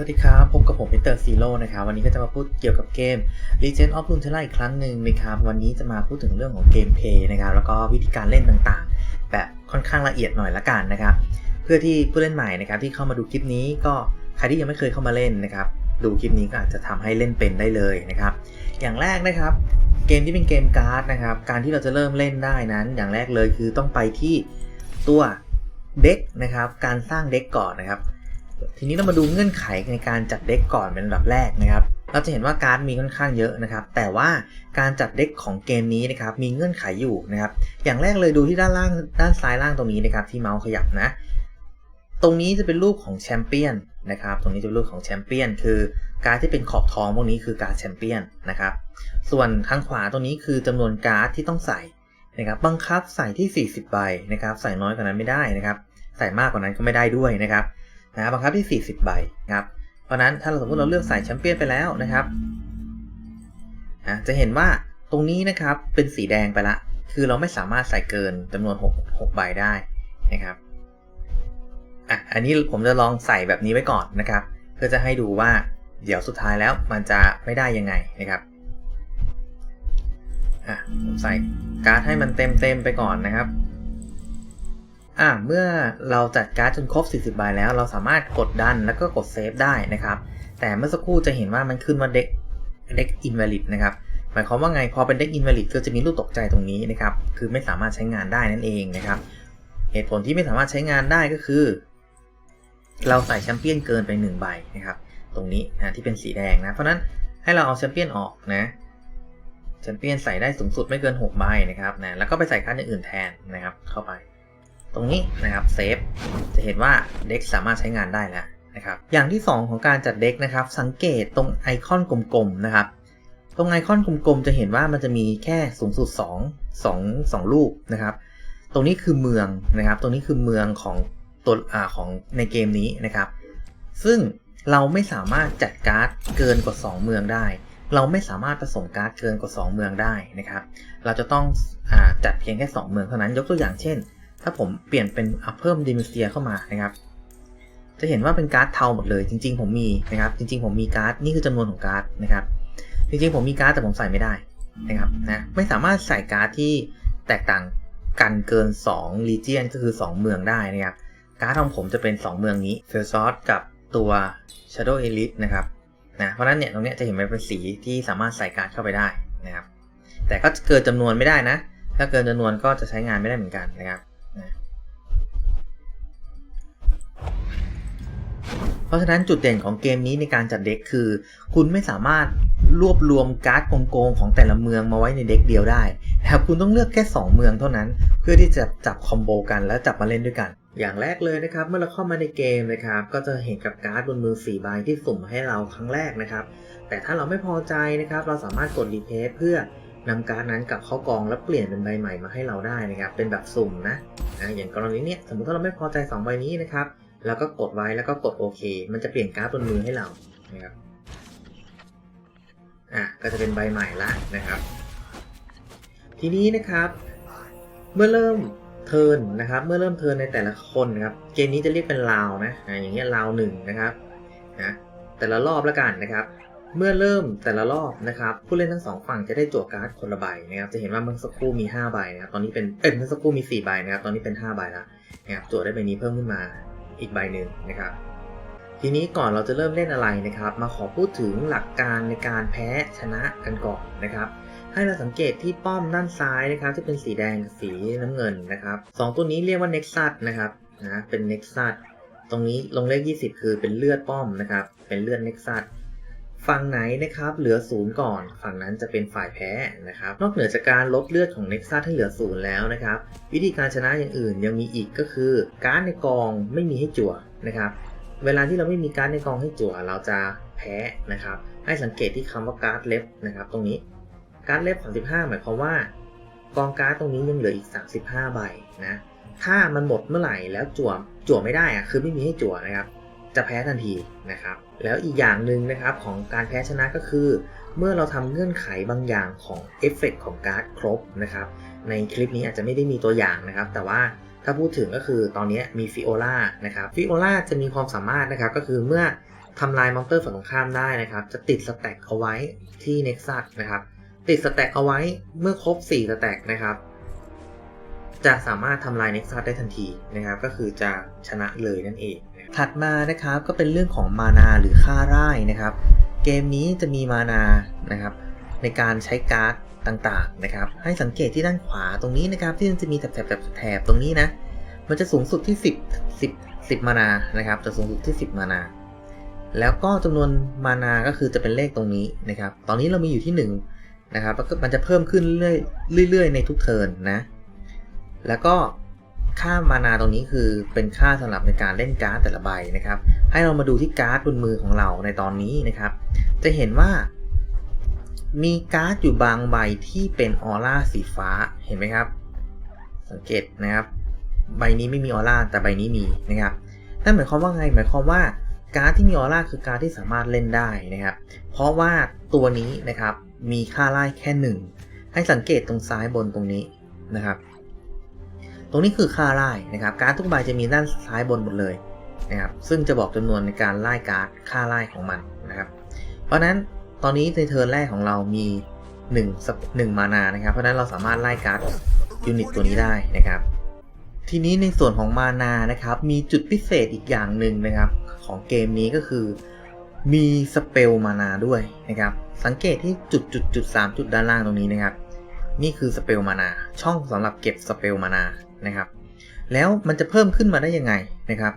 วัสดีครับ พบกับผมมิเตอร์ซีโร่นะครับ วันนี้ก็จะมาพูดเกี่ยวกับเกม Legend of Runeterra อีกครั้งหนึ่งนะครับ วันนี้จะมาพูดถึงเรื่องของเกมเพลย์นะครับ แล้วก็วิธีการเล่นต่างๆ แบบค่อนข้างละเอียดหน่อยละกันนะครับ เพื่อที่ผู้เล่นใหม่นะครับที่เข้ามาดูคลิปนี้ก็ใครที่ยังไม่เคยเข้ามาเล่นนะครับ ดูคลิปนี้ก็อาจจะทำให้เล่นเป็นได้เลยนะครับ อย่างแรกนะครับ เกมที่เป็นเกมการ์ดนะครับ การที่เราจะเริ่มเล่นได้นั้น อย่างแรกเลยคือต้องไปที่ตัวเด็กนะครับ การสร้างเด็กก่อนนะครับ ทีนี้เรามาดูเงื่อนไขในการจัดเด็กก่อนเป็นอันดับแรกนะครับ เราจะเห็นว่าการ์ดมีค่อนข้างเยอะนะครับ แต่ว่าการจัดเด็กของเกมนี้นะครับมีเงื่อนไขอยู่นะครับ อย่างแรกเลยดูที่ด้านล่างด้านซ้ายล่างตรงนี้นะครับที่เมาส์ขยับนะ ตรงนี้จะเป็นรูปของแชมเปี้ยนนะครับ ตรงนี้จะเป็นรูปของแชมเปี้ยนคือการ์ดที่เป็นขอบทองพวกนี้คือการ์ดแชมเปี้ยนนะครับ ส่วนทางขวาตรงนี้คือจำนวนการ์ดที่ต้องใส่นะครับบังคับใส่ที่ 40 ใบนะครับ ใส่น้อยกว่านั้นไม่ได้นะครับ ใส่มากกว่านั้นก็ไม่ได้ด้วยนะครับ นะบังคับที่ 40 ใบนะครับ เพราะนั้นถ้าเราสมมติเราเลือกใส่แชมเปี้ยนไปแล้วนะครับนะจะเห็นว่าตรงนี้นะครับเป็นสีแดงไปละ คือเราไม่สามารถใส่เกินจำนวน 6 6 ใบได้นะครับอะอันนี้ผมจะลองใส่แบบนี้ไว้ก่อนนะครับ เพื่อจะให้ดูว่าเดี๋ยวสุดท้ายแล้วมันจะไม่ได้ยังไงนะครับอะผมใส่การ์ดให้มันเต็มเต็มๆไปก่อนนะครับ อ่าเมื่อเราจัดการ์ดจนครบ 40ใบแล้ว เราสามารถกดดันแล้วก็กดเซฟได้นะครับ แต่เมื่อสักครู่จะเห็นว่ามันขึ้นว่าเด็กเด็กอินว l ลิดนะครับหมายความว่าไงพอเป็นเด็กอินว l ลิดก็จะมีรูปตกใจตรงนี้นะครับ คือไม่สามารถใช้งานได้นั่นเองนะครับ เหตุผลที่ไม่สามารถใช้งานได้ก็คือ เราใส่แชมเปี้ยนเกินไป1ใบนะครับ ตรงนี้นะที่เป็นสีแดงนะ เพราะนั้นให้เราเอาแชมเปี้ยนออกนะแชมเปี้ยนใส่ได้สูงสุดไม่เกิน6ใบนะครับนะแล้วก็ไปใส่การ์ดอื่นแทนนะครับ เข้าไป รงนี้นะครับเซฟจะเห็นว่าเด็กสามารถใช้งานได้แล้วนะครับอย่างที่ 2 ของการจัดเด็กนะครับ สังเกตตรงไอคอนกลมๆนะครับ ตรงไอคอนกลมๆจะเห็นว่ามันจะมีแค่สูงสุด 2 2 2ลูกนะครับ ตรงนี้คือเมืองนะครับ ตรงนี้คือเมืองของตัวอ่าของในเกมนี้นะครับ ซึ่งเราไม่สามารถจัดการ์ดเกินกว่า 2 เมืองได้ เราไม่สามารถผสมการ์ดเกินกว่า 2 เมืองได้นะครับ เราจะต้องอาจัดเพียงแค่ 2 เมืองเท่านั้น ยกตัวอย่างเช่น ถ้าผมเปลี่ยนเป็นเพิ่มดิมิเซียเข้ามานะครับ จะเห็นว่าเป็นการ์ดเทาหมดเลย จริง ๆ ผมมีนะครับ จริง ๆ ผมมีการ์ดนี่คือจำนวนของการ์ดนะครับ จริง ๆ ผมมีการ์ดแต่ผมใส่ไม่ได้นะครับนะไม่สามารถใส่การ์ดที่แตกต่างกันเกิน2 Legion ก็คือ 2 เมืองได้นะครับ การ์ดของผมจะเป็น 2 เมืองนี้เฟลซอสกับตัว Shadow Elite นะครับนะเพราะนั้นเนี่ยตรงเนี้ยจะเห็นมันเป็นสีที่สามารถใส่การ์ดเข้าไปได้นะครับ แต่ก็เกินจำนวนไม่ได้นะ ถ้าเกินจำนวนก็จะใช้งานไม่ได้เหมือนกันนะครับ เพราะฉะนั้นจุดเด่นของเกมนี้ในการจัดเด็กคือ คุณไม่สามารถรวบรวมการ์ดโกงๆของแต่ละเมืองมาไว้ในเด็กเดียวได้นะครับคุณต้องเลือกแค่ 2 เมืองเท่านั้น เพื่อที่จะจับคอมโบกันแล้วจับมาเล่นด้วยกัน อย่างแรกเลยนะครับ เมื่อเราเข้ามาในเกมนะครับ ก็จะเห็นกับการ์ดบนมือ4ใบที่สุ่มให้เราครั้งแรกนะครับ แต่ถ้าเราไม่พอใจนะครับ เราสามารถกดรีเพสเพื่อ นำการ์ดนั้นกลับเข้ากองแล้วเปลี่ยนเป็นใบใหม่มาให้เราได้นะครับ เป็นแบบสุ่มนะนะอย่างกรณีเนี้ยสมมติถ้าเราไม่พอใจ 2 ใบนี้นะครับ แล้วก็กดไว้แล้วก็กดโอเค มันจะเปลี่ยนการ์ดบนมือให้เรานะครับ อะก็จะเป็นใบใหม่ละนะครับ ทีนี้นะครับ เมื่อเริ่มเทิร์นนะครับ เมื่อเริ่มเทิร์นในแต่ละคนนะครับ เกมนี้จะเรียกเป็นราวนะอะอย่างเงี้ยราวหนึ่งนะครับ นะ แต่ละรอบแล้วกันนะครับ เมื่อเริ่มแต่ละรอบนะครับผู้เล่นทั้งสองฝั่งจะได้จั่วการ์ดคนละใบนะครับจะเห็นว่าเมื่อสักครู่มี 5 ใบนะครับตอนนี้เป็นเอ้ยเมื่อสักครู่มี4ใบนะครับตอนนี้เป็น 5 ใบแล้วนะครับจั่วได้ใบนี้เพิ่มขึ้นมาอีกใบหนึ่งนะครับทีนี้ก่อนเราจะเริ่มเล่นอะไรนะครับ มาขอพูดถึงหลักการในการแพ้ชนะกันก่อนนะครับให้เราสังเกตที่ป้อมด้านซ้ายนะครับที่เป็นสีแดงกับสีน้ำเงินนะครับสองตัวนี้เรียกว่า Nexus นะครับนะเป็น Nexus ตรงนี้ลงเลข 20 คือเป็นเลือดป้อมนะครับเป็นเลือด Nexus ฝั่งไหนนะครับเหลือศูนย์ก่อน ฝั่งนั้นจะเป็นฝ่ายแพ้นะครับ นอกเหนือจากการลดเลือดของ Nexus ให้เหลือศูนย์แล้วนะครับ วิธีการชนะอย่างอื่นยังมีอีกก็คือการ์ดในกองไม่มีให้จั่วนะครับ เวลาที่เราไม่มีการ์ดในกองให้จั่วเราจะแพ้นะครับ ให้สังเกตที่คำว่าการ์ดเล็บนะครับ ตรงนี้การ์ดเล็บ35หมายความว่ากองการ์ดตรงนี้ยังเหลืออีก 35 ใบนะถ้ามันหมดเมื่อไหร่แล้วจั่วจั่วไม่ได้อะคือไม่มีให้จั่วนะครับ จะแพ้ทันทีนะครับ แล้วอีกอย่างหนึ่งนะครับของการแพ้ชนะก็คือ เมื่อเราทำเงื่อนไขบางอย่างของเอฟเฟกของการ์ดครบนะครับ ในคลิปนี้อาจจะไม่ได้มีตัวอย่างนะครับ แต่ว่าถ้าพูดถึงก็คือตอนนี้มีฟิโอลานะครับฟิโอลาจะมีความสามารถนะครับก็คือเมื่อทำลายมอนเตอร์ฝั่งตรงข้ามได้นะครับ จะติดสแต็กเอาไว้ที่ Nexus นะครับ ติดสแต็กเอาไว้เมื่อครบ 4 สแต็กนะครับ จะสามารถทำลาย Nexus ได้ทันทีนะครับ ก็คือจะชนะเลยนั่นเอง ถัดมานะครับก็เป็นเรื่องของมานาหรือค่าร่ายนะครับ เกมนี้จะมีมานานะครับในการใช้การ์ดต่างๆนะครับ ให้สังเกตที่ด้านขวาตรงนี้นะครับ ที่มันจะมีแถบๆแถบๆตรงนี้นะมันจะสูงสุดที่ 10 10 10 มานานะครับจะสูงสุดที่ 10 มานา แล้วก็จำนวนมานาก็คือจะเป็นเลขตรงนี้นะครับ ตอนนี้เรามีอยู่ที่ 1 นะครับแล้วก็มันจะเพิ่มขึ้นเรื่อยๆในทุกเทิร์นนะแล้วก็ ค่ามานาตรงนี้คือเป็นค่าสำหรับในการเล่นการ์ดแต่ละใบนะครับ ให้เรามาดูที่การ์ดบนมือของเราในตอนนี้นะครับ จะเห็นว่า มีการ์ดอยู่บางใบที่เป็นออร่าสีฟ้าเห็นไหมครับ สังเกตนะครับ ใบนี้ไม่มีออร่าแต่ใบนี้มีนะครับนั่นหมายความว่าไง หมายความว่าการ์ดที่มีออร่าคือการ์ดที่สามารถเล่นได้นะครับ เพราะว่าตัวนี้นะครับมีค่าไล่แค่หนึ่งให้สังเกตตรงซ้ายบนตรงนี้นะครับ ตรงนี้คือค่าไล่นะครับ การ์ดทุกใบจะมีด้านซ้ายบนหมดเลยนะครับ ซึ่งจะบอกจำนวนในการไล่การ์ดค่าไล่ของมันนะครับ เพราะฉะนั้นตอนนี้ในเทิร์นแรกของเรามี1สักหนึ่งมานานะครับ เพราะฉะนั้นเราสามารถไล่การ์ดยูนิตตัวนี้ได้นะครับ ทีนี้ในส่วนของมานานะครับ มีจุดพิเศษอีกอย่างหนึ่งนะครับ ของเกมนี้ก็คือมีสเปลมานาด้วยนะครับ สังเกตที่จุดจุดจุดสามจุดด้านล่างตรงนี้นะครับ นี่คือสเปลมานา ช่องสำหรับเก็บสเปลมานา นะครับ แล้วมันจะเพิ่มขึ้นมาได้ยังไงนะครับ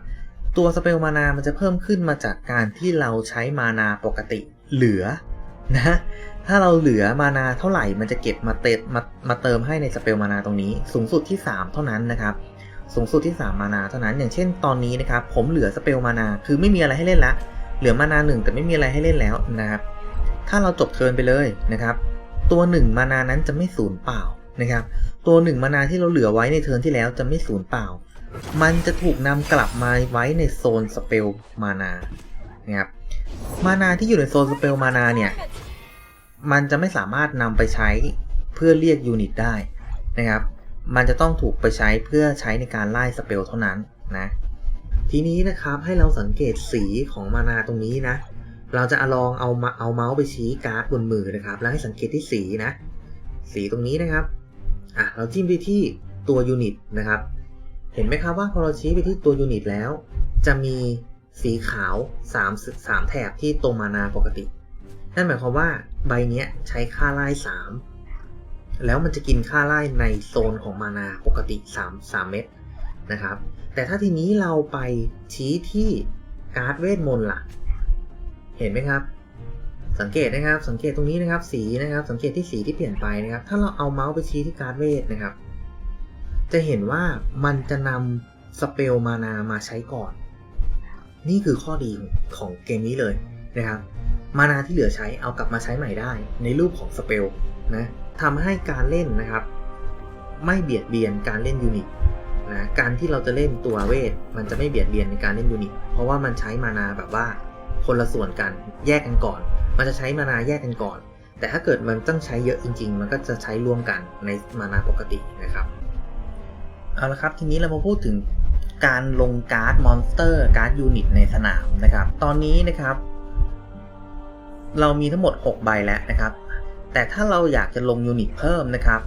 ตัวสเปลมานา มันจะเพิ่มขึ้นมาจากการที่เราใช้มานาปกติเหลือนะถ้าเราเหลือมานาเท่าไหร่มันจะเก็บมาเติมมามาเติมให้ในสเปลมานาตรงนี้ สูงสุดที่ 3 เท่านั้นนะครับ สูงสุดที่ 3 มานาเท่านั้น อย่างเช่นตอนนี้นะครับ ผมเหลือสเปลมานาคือไม่มีอะไรให้เล่นละ เหลือมานาหนึ่งแต่ไม่มีอะไรให้เล่นแล้วนะครับ ถ้าเราจบเทิร์นไปเลยนะครับ ตัว 1 มานานั้นจะไม่สูญเปล่า นะครับตัว1มานาที่เราเหลือไว้ในเทิร์นที่แล้วจะไม่สูญเปล่า มันจะถูกนำกลับมาไว้ในโซนสเปลมานานะครับมานาที่อยู่ในโซนสเปลมานาเนี่ยมันจะไม่สามารถนำไปใช้เพื่อเรียกยูนิตได้นะครับ มันจะต้องถูกไปใช้เพื่อใช้ในการไล่สเปลเท่านั้นนะทีนี้นะครับให้เราสังเกตสีของมานาตรงนี้นะ เราจะลองเอามาเอาเมาส์ไปชี้การ์ดบนมือนะครับ แล้วให้สังเกตที่สีนะ สีตรงนี้นะครับ อะเราจิ้มไปที่ตัวยูนิตนะครับ เห็นไหมครับว่าพอเราชี้ไปที่ตัวยูนิตแล้ว จะมีสีขาว3 3แถบที่ตรงมานาปกติ นั่นหมายความว่าใบนี้ใช้ค่าไล่3แล้วมันจะกินค่าไล่ในโซนของมานาปกติ 3 3 เม็ดนะครับ แต่ถ้าทีนี้เราไปชี้ที่การ์ดเวทมนต์ล่ะ เห็นไหมครับ สังเกตนะครับ สังเกตตรงนี้นะครับ สีนะครับ สังเกตที่สีที่เปลี่ยนไปนะครับ ถ้าเราเอาเมาส์ไปชี้ที่การ์ดเวทนะครับ จะเห็นว่ามันจะนำสเปลมานามาใช้ก่อน นี่คือข้อดีของเกมนี้เลยนะครับ มานาที่เหลือใช้เอากลับมาใช้ใหม่ได้ ในรูปของสเปลนะทำให้การเล่นนะครับ ไม่เบียดเบียนการเล่นยูนิตนะการที่เราจะเล่นตัวเวท มันจะไม่เบียดเบียนในการเล่นยูนิต เพราะว่ามันใช้มานาแบบว่าคนละส่วนกันแยกกันก่อน มันจะใช้มานาแยกกันก่อน แต่ถ้าเกิดมันต้องใช้เยอะจริง ๆ มันก็จะใช้รวมกันในมานาปกตินะครับ เอาละครับทีนี้เรามาพูดถึงการลงการ์ดมอนสเตอร์การ์ดยูนิตในสนามนะครับ ตอนนี้นะครับ เรามีทั้งหมด 6 ใบแล้วนะครับ แต่ถ้าเราอยากจะลงยูนิตเพิ่มนะครับ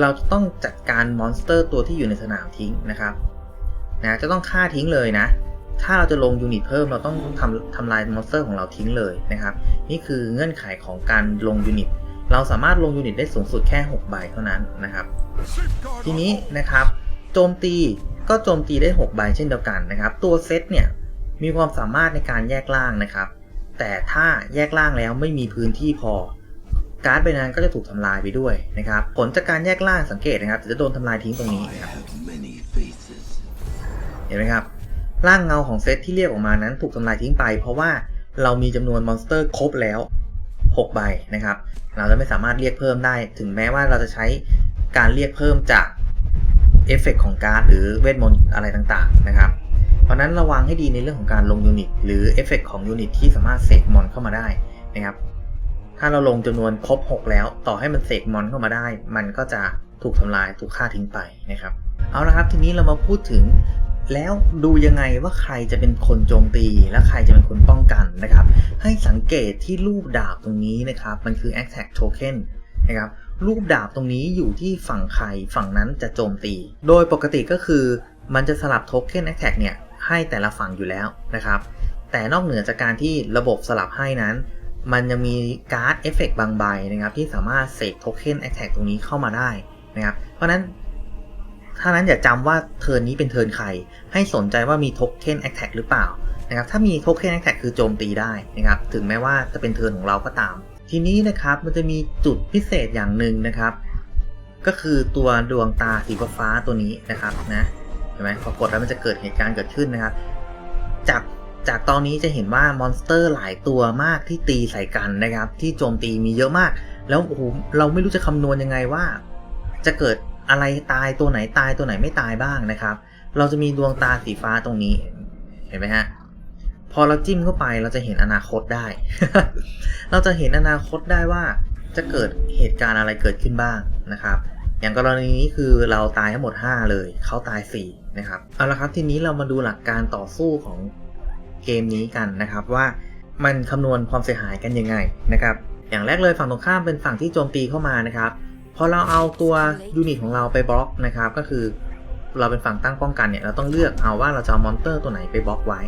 เราจะต้องจัดการมอนสเตอร์ตัวที่อยู่ในสนามทิ้งนะครับนะจะต้องฆ่าทิ้งเลยนะ ถ้าเราจะลงยูนิตเพิ่มเราต้องทำทำลายมอนสเตอร์ของเราทิ้งเลยนะครับ นี่คือเงื่อนไขของการลงยูนิต เราสามารถลงยูนิตได้สูงสุดแค่ 6 ใบเท่านั้นนะครับ ทีนี้นะครับ โจมตีก็โจมตีได้ 6 ใบเช่นเดียวกันนะครับ ตัวเซตเนี่ยมีความสามารถในการแยกล่างนะครับ แต่ถ้าแยกล่างแล้วไม่มีพื้นที่พอ การ์ดใบนั้นก็จะถูกทำลายไปด้วยนะครับ ผลจากการแยกล่างสังเกตนะครับ จะโดนทำลายทิ้งตรงนี้นะครับเห็นไหมครับ ร่างเงาของเซตที่เรียกออกมานั้นถูกทำลายทิ้งไป เพราะว่าเรามีจำนวนมอนสเตอร์ครบแล้ว 6 ใบนะครับ เราจะไม่สามารถเรียกเพิ่มได้ ถึงแม้ว่าเราจะใช้การเรียกเพิ่มจากเอฟเฟกของการ์ดหรือเวทมนต์อะไรต่างๆนะครับ เพราะนั้นระวังให้ดีในเรื่องของการลงยูนิตหรือเอฟเฟกของยูนิตที่สามารถเสกมอนเข้ามาได้นะครับ ถ้าเราลงจำนวนครบ 6 แล้ว ต่อให้มันเสกมอนเข้ามาได้ มันก็จะถูกทำลายถูกฆ่าทิ้งไปนะครับ เอาละครับทีนี้เรามาพูดถึง แล้วดูยังไงว่าใครจะเป็นคนโจมตีและใครจะเป็นคนป้องกันนะครับ ให้สังเกตที่รูปดาบตรงนี้นะครับ มันคือ attack token นะครับรูปดาบตรงนี้อยู่ที่ฝั่งใครฝั่งนั้นจะโจมตี โดยปกติก็คือมันจะสลับโทเค็น attack เนี่ยให้แต่ละฝั่งอยู่แล้วนะครับ แต่นอกเหนือจากการที่ระบบสลับให้นั้น มันยังมีการ์ดเอฟเฟกบางใบนะครับที่สามารถเสกโทเค็น attack ตรงนี้เข้ามาได้นะครับ เพราะฉะนั้น ถ้านั้นอย่าจำว่าเทิร์นนี้เป็นเทิร์นใคร ให้สนใจว่ามีโทเค็น attack หรือเปล่านะครับถ้ามีโทเค็น attack คือโจมตีได้นะครับถึงแม้ว่าจะเป็นเทิร์นของเราก็ตาม ทีนี้นะครับมันจะมีจุดพิเศษอย่างหนึ่งนะครับ ก็คือตัวดวงตาสีฟ้าตัวนี้นะครับนะเห็นไหมพอกดแล้วมันจะเกิดเหตุการณ์เกิดขึ้นนะครับ จากจากตอนนี้จะเห็นว่ามอนสเตอร์หลายตัวมากที่ตีใส่กันนะครับ ที่โจมตีมีเยอะมาก แล้วโอ้โหเราไม่รู้จะคำนวณยังไงว่า จะเกิด อะไรตายตัวไหนตายตัวไหนไม่ตายบ้างนะครับ เราจะมีดวงตาสีฟ้าตรงนี้เห็นไหมฮะพอเราจิ้มเข้าไปเราจะเห็นอนาคตได้ เราจะเห็นอนาคตได้ว่าจะเกิดเหตุการณ์อะไรเกิดขึ้นบ้างนะครับ อย่างกรณีนี้คือเราตายทั้งหมด 5 เลย เขาตาย 4 นะครับ เอาละครับทีนี้เรามาดูหลักการต่อสู้ของเกมนี้กันนะครับว่ามันคำนวณความเสียหายกันยังไงนะครับ อย่างแรกเลยฝั่งตรงข้ามเป็นฝั่งที่โจมตีเข้ามานะครับ พอเราเอาตัวยูนิตของเราไปบล็อกนะครับ ก็คือเราเป็นฝั่งตั้งป้องกันเนี่ย เราต้องเลือกเอาว่าเราจะเอามอนเตอร์ตัวไหนไปบล็อกไว้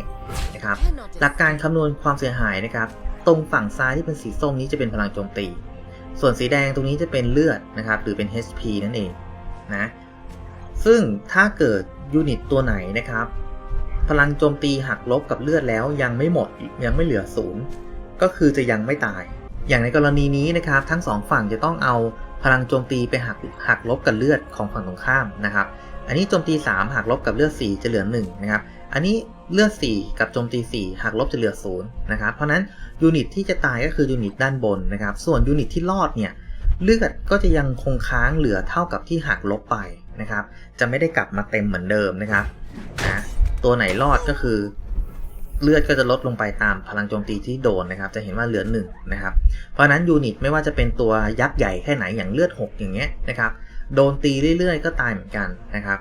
นะครับ หลักการคำนวณความเสียหายนะครับ ตรงฝั่งซ้ายที่เป็นสีส้มนี้จะเป็นพลังโจมตี ส่วนสีแดงตรงนี้จะเป็นเลือดนะครับ หรือเป็น HP นั่นเองนะ ซึ่งถ้าเกิดยูนิตตัวไหนนะครับ พลังโจมตีหักลบกับเลือดแล้วยังไม่หมดยังไม่เหลือศูนย์ก็คือจะยังไม่ตาย อย่างในกรณีนี้นะครับ ทั้งสองฝั่งจะต้องเอา พลังโจมตีไปหักหักลบกับเลือดของฝั่งตรงข้ามนะครับ อันนี้โจมตี 3หักลบกับเลือด 4 จะเหลือ1นะครับ อันนี้เลือด 4 กับโจมตี 4หักลบจะเหลือ0นะครับ เพราะนั้นยูนิตที่จะตายก็คือยูนิตด้านบนนะครับ ส่วนยูนิตที่รอดเนี่ยเลือดก็จะยังคงค้างเหลือเท่ากับที่หักลบไปนะครับ จะไม่ได้กลับมาเต็มเหมือนเดิมนะครับนะตัวไหนรอดก็คือ เลือดก็จะลดลงไปตามพลังโจมตีที่โดนนะครับ จะเห็นว่าเหลือหนึ่งนะครับ เพราะนั้นยูนิตไม่ว่าจะเป็นตัวยักษ์ใหญ่แค่ไหนอย่างเลือด 6 อย่างเงี้ยนะครับ โดนตีเรื่อยๆ ก็ตายเหมือนกันนะครับ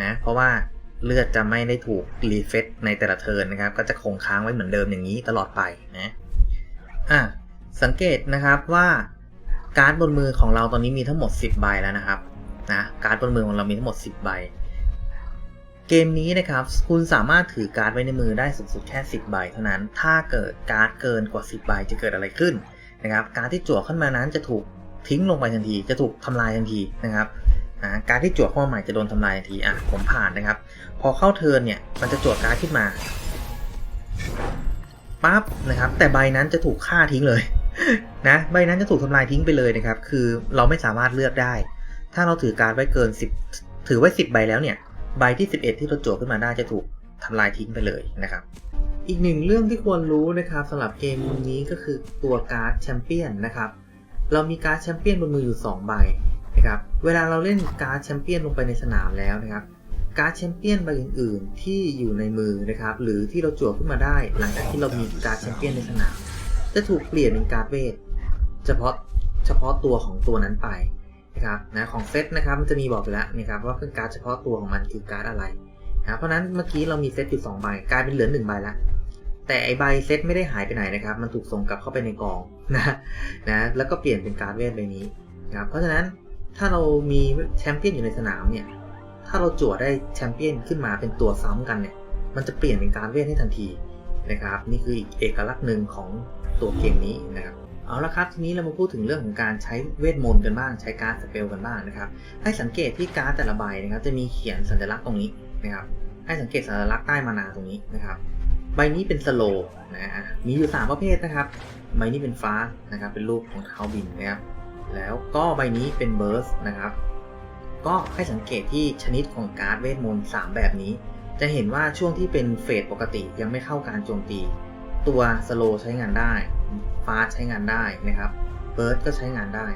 นะเพราะว่าเลือดจะไม่ได้ถูกรีเฟซในแต่ละเทิร์นนะครับ ก็จะคงค้างไว้เหมือนเดิมอย่างนี้ตลอดไปนะอะสังเกตนะครับว่าการ์ดบนมือของเราตอนนี้มีทั้งหมด 10 ใบแล้วนะครับนะการ์ดบนมือของเรามีทั้งหมด 10 ใบ เกมนี้นะครับ คุณสามารถถือการ์ดไว้ในมือได้สูงสุดแค่ 10 ใบเท่านั้น ถ้าเกิดการ์ดเกินกว่า 10 ใบจะเกิดอะไรขึ้นนะครับ การ์ดที่จั่วขึ้นมานั้นจะถูกทิ้งลงไปทันที จะถูกทำลายทันทีนะครับการ์ดที่จั่วเข้ามาใหม่จะโดนทำลายทันที อะ ผมผ่านนะครับ พอเข้าเทิร์นเนี่ย มันจะจั่วการ์ดขึ้นมาปั๊บนะครับ แต่ใบนั้นจะถูกฆ่าทิ้งเลยนะใบนั้นจะถูกทำลายทิ้งไปเลยนะครับ คือเราไม่สามารถเลือกได้ ถ้าเราถือการ์ดไว้เกิน 10 ถือไว้ 10 ใบแล้วเนี่ย ใบที่ 11 ที่เราจั่วขึ้นมาได้จะถูกทำลายทิ้งไปเลยนะครับ อีกหนึ่งเรื่องที่ควรรู้นะครับสำหรับเกมนี้ก็คือตัวการ์ดแชมเปี้ยนนะครับ เรามีการ์ดแชมเปี้ยนบนมืออยู่ 2 ใบนะครับ เวลาเราเล่นการ์ดแชมเปี้ยนลงไปในสนามแล้วนะครับ การ์ดแชมเปี้ยนใบอื่น ๆ ที่อยู่ในมือนะครับ หรือที่เราจั่วขึ้นมาได้ หลังจากที่เรามีการ์ดแชมเปี้ยนในสนาม จะถูกเปลี่ยนเป็นการ์ดเวทเฉพาะเฉพาะตัวของตัวนั้นไป นะครับนะของเซตนะครับมันจะมีบอกไปแล้วนะครับว่าเป็นการ์ดเฉพาะตัวของมันคือการ์ดอะไรนะเพราะนั้นเมื่อกี้เรามีเซตอยู่2ใบกลายเป็นเหลือ1ใบละแต่ไอใบเซตไม่ได้หายไปไหนนะครับ มันถูกส่งกลับเข้าไปในกองนะนะแล้วก็เปลี่ยนเป็นการ์ดเวทใบนี้นะครับเพราะฉะนั้นถ้าเรามีแชมเปี้ยนอยู่ในสนามเนี่ยถ้าเราจั่วได้แชมเปี้ยนขึ้นมาเป็นตัวซ้ำกันเนี่ยมันจะเปลี่ยนเป็นการเวทให้ทันทีนะครับ นี่คืออีกเอกลักษณ์หนึ่งของตัวเกมนี้นะครับ เอาละครับทีนี้เรามาพูดถึงเรื่องของการใช้เวทมนต์กันบ้างใช้การสเปลกันบ้างนะครับ ให้สังเกตที่การ์ดแต่ละใบนะครับ จะมีเขียนสัญลักษณ์ตรงนี้นะครับ ให้สังเกตสัญลักษณ์ใต้มานาตรงนี้นะครับ ใบนี้เป็นสโลนะฮะมีอยู่ 3 ประเภทนะครับ ใบนี้เป็นฟ้านะครับ เป็นรูปของเท้าบินนะครับ แล้วก็ใบนี้เป็นเบิร์สนะครับ ก็ให้สังเกตที่ชนิดของการ์ดเวทมนต์3แบบนี้ จะเห็นว่าช่วงที่เป็นเฟสปกติยังไม่เข้าการโจมตี ตัวสโลใช้งานได้ฟาสใช้งานได้นะครับเบิร์ดก็ใช้งานได้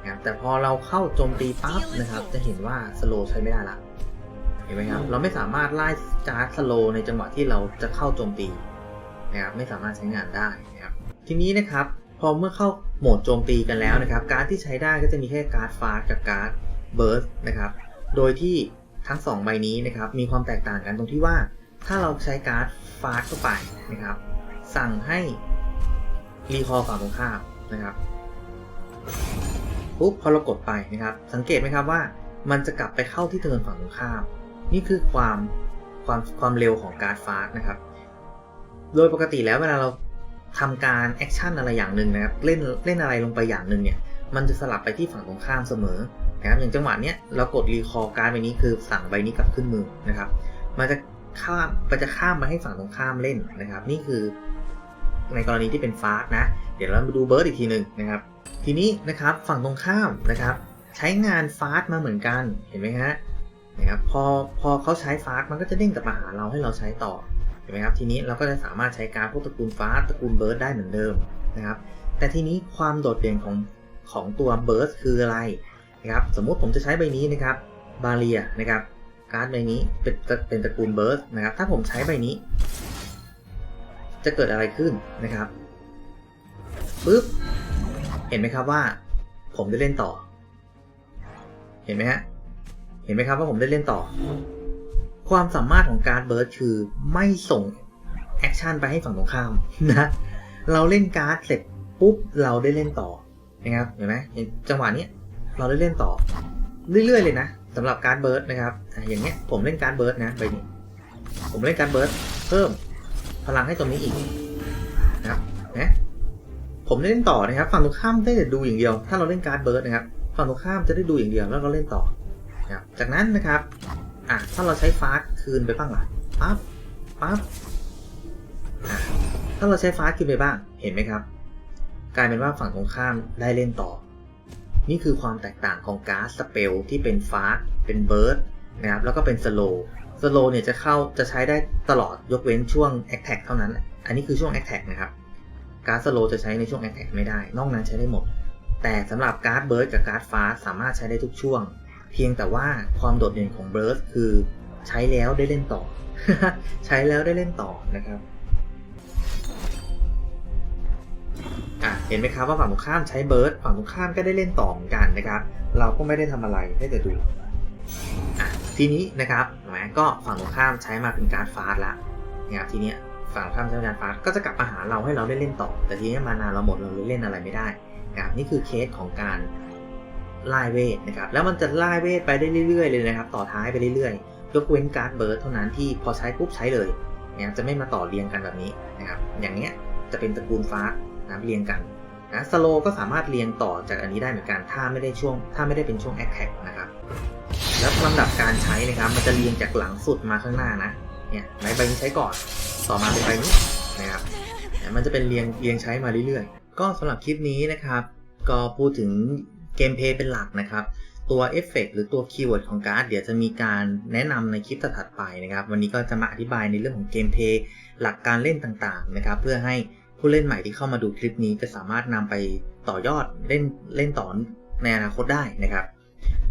นะครับแต่พอเราเข้าโจมตีปั๊บนะครับ จะเห็นว่าสโลใช้ไม่ได้ละเห็นไหมครับ เราไม่สามารถไล่การ์ดสโลในจังหวะที่เราจะเข้าโจมตีนะครับไม่สามารถใช้งานได้นะครับทีนี้นะครับ พอเมื่อเข้าโหมดโจมตีกันแล้วนะครับ การ์ดที่ใช้ได้ก็จะมีแค่การ์ดฟาสกับการ์ดเบิร์สนะครับโดยที่ทั้ง 2 ใบนี้นะครับมีความแตกต่างกันตรงที่ว่าถ้าเราใช้การ์ดฟาสเข้าไปนะครับ สั่งให้รีคอร์ฝั่งตรงข้ามนะครับปุ๊บพอเรากดไปนะครับ สังเกตไหมครับว่า มันจะกลับไปเข้าที่เทินฝั่งตรงข้าม นี่คือความความความเร็วของการฟาสนะครับ โดยปกติแล้วเวลาเราทำการแอคชั่นอะไรอย่างหนึ่งนะครับ เล่นเล่นอะไรลงไปอย่างหนึ่งเนี่ย มันจะสลับไปที่ฝั่งตรงข้ามเสมอนะครับอย่างจังหวะเนี้ยเรากดรีคอร์การ์ดใบนี้คือสั่งใบนี้กลับขึ้นมือนะครับ มันจะ ข้ามมันจะข้ามมาให้ฝั่งตรงข้ามเล่นนะครับ นี่คือในกรณีที่เป็นฟาสนะ เดี๋ยวเรามาดูเบิร์ดอีกทีหนึ่งนะครับ ทีนี้นะครับฝั่งตรงข้ามนะครับ ใช้งานฟาสมาเหมือนกันเห็นไหมฮะนะครับพอพอเขาใช้ฟาสมันก็จะเด้งกลับมาหาเราให้เราใช้ต่อเห็นไหมครับทีนี้เราก็จะสามารถใช้การพวกตระกูลฟาสตระกูลเบิร์ดได้เหมือนเดิมนะครับ แต่ทีนี้ความโดดเด่นของของตัวเบิร์ดคืออะไรนะครับสมมุติผมจะใช้ใบนี้นะครับบาเรียนะครับ การ์ดใบนี้เป็นเป็นตระกูลเบิร์สนะครับ ถ้าผมใช้ใบนี้ จะเกิดอะไรขึ้นนะครับปึ๊บเห็นไหมครับว่า ผมได้เล่นต่อ เห็นไหมฮะเห็นไหมครับว่าผมได้เล่นต่อ ความสามารถของการ์ดเบิร์สคือไม่ส่งแอคชั่นไปให้ฝั่งตรงข้ามนะเราเล่นการ์ดเสร็จปุ๊บเราได้เล่นต่อนะครับเห็นไหมจังหวะนี้เราได้เล่นต่อ เรื่อยๆเลยนะ สำหรับการเบิร์ดนะครับอย่างเงี้ยผมเล่นการเบิร์ดนะใบนี้ผมเล่นการเบิร์ดเพิ่มพลังให้ตรงนี้อีกนะครับนะผมเล่นต่อนะครับ ฝั่งตรงข้ามได้แต่ดูอย่างเดียว ถ้าเราเล่นการเบิร์ดนะครับฝั่งตรงข้ามจะได้ดูอย่างเดียวแล้วเราเล่นต่อนะครับจากนั้นนะครับอะถ้าเราใช้ฟาสต์คืนไปบ้างล่ะปั๊บปั๊บถ้าเราใช้ฟาสต์คืนไปบ้างเห็นไหมครับ กลายเป็นว่าฝั่งตรงข้ามได้เล่นต่อ นี่คือความแตกต่างของการ์ดสเปลที่เป็นฟาสเป็นเบิร์ดนะครับแล้วก็เป็นสโลสโลเนี่ยจะเข้าจะใช้ได้ตลอดยกเว้นช่วงแอคแท็กเท่านั้น อันนี้คือช่วงแอคแท็กนะครับการ์ดสโลจะใช้ในช่วงแอคแท็กไม่ได้ นอกนั้นใช้ได้หมด แต่สำหรับการ์ดเบิร์ดกับการ์ดฟาสสามารถใช้ได้ทุกช่วง เพียงแต่ว่าความโดดเด่นของเบิร์ดคือใช้แล้วได้เล่นต่อ ใช้แล้วได้เล่นต่อนะครับ อะเห็นไหมครับว่าฝั่งตรงข้ามใช้เบิร์ดฝั่งตรงข้ามก็ได้เล่นต่อเหมือนกันนะครับ เราก็ไม่ได้ทำอะไรได้แต่ดูอะทีนี้นะครับเห็นไหมก็ฝั่งตรงข้ามใช้มาเป็นการฟาสละนะครับทีเนี้ยฝั่งตรงข้ามใช้เป็นการฟาสก็จะกลับมาหาเราให้เราได้เล่นต่อ แต่ทีนี้มานานเราหมดเราเลยเล่นอะไรไม่ได้นะครับนี่คือเคสของการไล่เวทนะครับแล้วมันจะไล่เวทไปได้เรื่อยๆ เลยนะครับ ต่อท้ายไปเรื่อยๆ ยกเว้นการเบิร์ดเท่านั้นที่พอใช้ปุ๊บใช้เลยนะครับจะไม่มาต่อเรียงกันแบบนี้นะครับอย่างเนี้ยจะเป็นตระกูลฟาส นะเรียงกันนะสโลก็สามารถเรียงต่อจากอันนี้ได้เหมือนกันถ้าไม่ได้ช่วง ถ้าไม่ได้เป็นช่วงแอคแท็กนะครับ แล้วลำดับการใช้นะครับ มันจะเรียงจากหลังสุดมาข้างหน้านะเนี่ยไหนใบนี้ใช้ก่อนต่อมาเป็นใบนี้นะครับมันจะเป็นเรียงเรียงใช้มาเรื่อยๆ ก็สำหรับคลิปนี้นะครับ ก็พูดถึงเกมเพย์เป็นหลักนะครับตัวเอฟเฟกหรือตัวคีย์เวิร์ดของการ์ดเดี๋ยวจะมีการแนะนำในคลิปถัดไปนะครับ วันนี้ก็จะมาอธิบายในเรื่องของเกมเพย์หลักการเล่นต่างๆนะครับ เพื่อให้ ผู้เล่นใหม่ที่เข้ามาดูคลิปนี้จะสามารถนำไปต่อยอดเล่นเล่นต่อในอนาคตได้นะครับ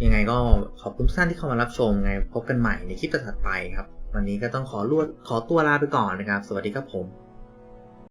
ยังไงก็ขอบคุณท่านที่เข้ามารับชมไงพบกันใหม่ในคลิปถัดไปครับ วันนี้ก็ต้องขอลวดขอตัวลาไปก่อนนะครับ สวัสดีครับผม